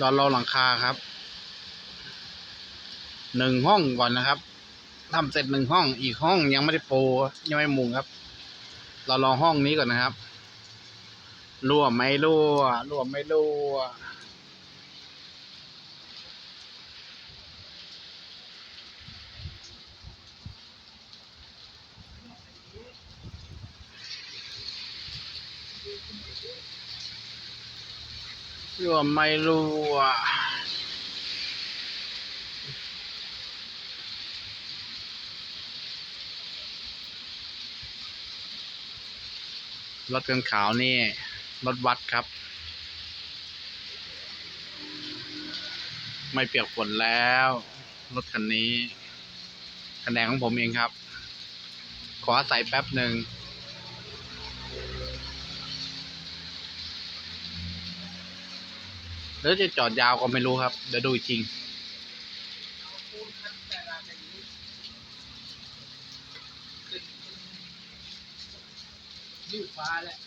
รอรอหลังคาครับ หนึ่งห้องก่อนนะครับทำเสร็จหนึ่งห้อง อีกห้องยังไม่ได้โปูยังไม่มุงครับ เรารองห้องนี้ก่อนนะครับรั่วไหม่รั่วรั่วไม่รั่ว รั่วไม่รั่วรถกันขาวนี่รถวัดครับ ไม่เปียกฝนแล้ว รถคันนี้ คะแนนของผมเองครับ ขออาศัยแป๊บหนึ่ง หรือจะจอดยาวก็ไม่รู้ครับ เดี๋ยวดูจริง ยืดฟ้าแล้ว